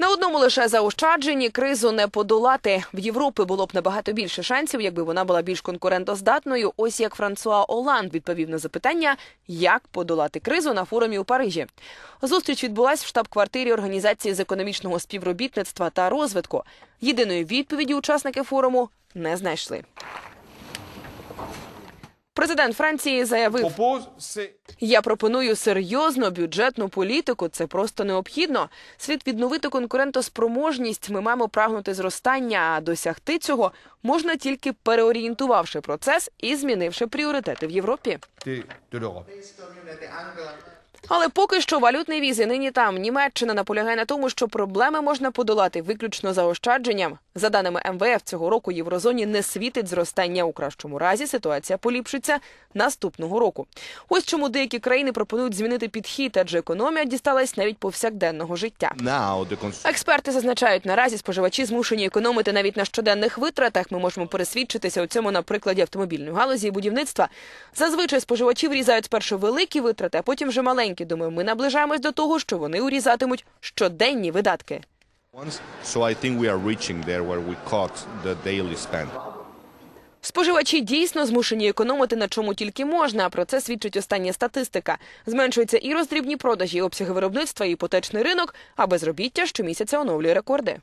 На одному лише заощадженні кризу не подолати. В Європі було б набагато більше шансів, якби вона була більш конкурентоздатною. Ось як Франсуа Оланд відповів на запитання, як подолати кризу на форумі у Парижі. Зустріч відбулась в штаб-квартирі Організації з економічного співробітництва та розвитку. Єдиної відповіді учасники форуму не знайшли. Президент Франції заявив, я пропоную серйозну бюджетну політику. Це просто необхідно. Слід відновити конкурентоспроможність. Ми маємо прагнути зростання. А досягти цього можна тільки переорієнтувавши процес і змінивши пріоритети в Європі. Але поки що валютний віз і нині там Німеччина наполягає на тому, що проблеми можна подолати виключно заощадженням. За даними МВФ, цього року єврозоні не світить зростання. У кращому разі ситуація поліпшиться наступного року. Ось чому деякі країни пропонують змінити підхід, адже економія дісталась навіть повсякденного життя. Експерти зазначають, наразі споживачі змушені економити навіть на щоденних витратах. Ми можемо пересвідчитися у цьому на прикладі автомобільної галузі і будівництва. Зазвичай споживачі врізають спершу великі витрати, а потім вже маленькі. Думаю, ми наближаємось до того, що вони урізатимуть щоденні видатки. Споживачі дійсно змушені економити на чому тільки можна. а Про це свідчить остання статистика. Зменшуються і роздрібні продажі, і обсяги виробництва, і іпотечний ринок, а безробіття щомісяця оновлює рекорди.